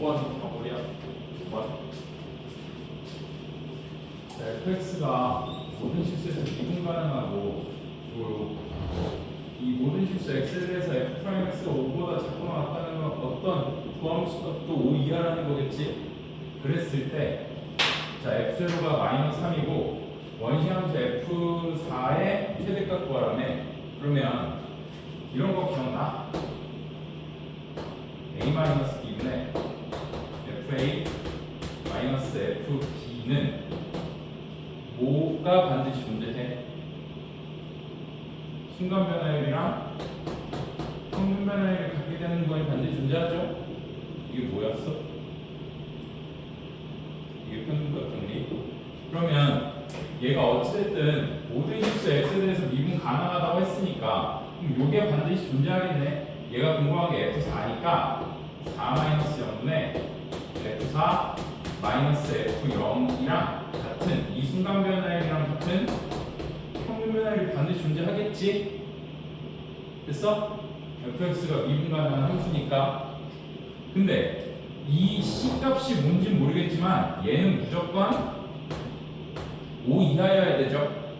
5번 가보려 5번 자, fx가 모든 실수에서 미분 가능하고 이 모든 실수 x에 대해서 f 프라임 x가 5보다 작거나 같다는 건 어떤 부함수값도 5 이하라는 거겠지? 그랬을 때 자, f0가 마이너스 3이고 원시함수 f4의 최대값 구하라며 그러면 이런 거 기억나? a 마이너스 b분의 fb는 뭐가 반드시 존재해? 순간 변화율이랑 평균 변화율이 같게 되는 거에 반드시 존재하죠? 이게 뭐였어? 이게 평균과 정리. 그러면 얘가 어찌됐든 모든 실수 x에 대해서 미분 가능하다고 했으니까 그럼 요게 반드시 존재하겠네. 얘가 궁금한 게 f4니까 4-0분의 f4 마이너스 f0이랑 같은 이 순간 변화율이랑 같은 평균 변화율이 반드시 존재하겠지? 됐어? fx가 미분 가능한 함수니까 근데 이 c 값이 뭔지 모르겠지만 얘는 무조건 5 이하여야 되죠?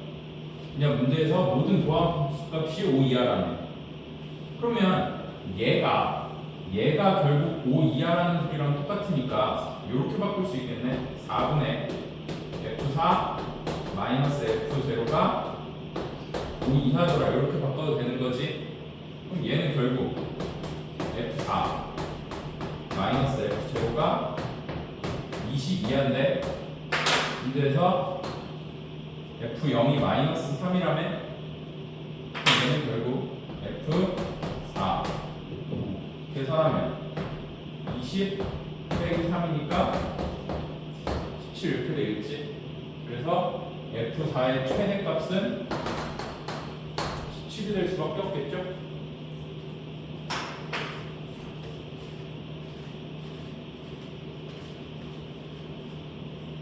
그냥 문제에서 모든 도함수 값이 5 이하라네 그러면 얘가 얘가 결국 5 이하라는 소리랑 똑같으니까 이렇게 바꿀 수 있겠네. 4분의 F4 마이너스 F0가 5 이하더라. 이렇게 바꿔도 되는 거지? 그럼 얘는 결국 F4 마이너스 F0가 20 이하인데 문제에서 F0이 마이너스 3이라면 얘는 결국 F4 계산하면 20 빼기 3이니까 17 이렇게 되겠지? 그래서 F4의 최대값은 17이 될 수밖에 없겠죠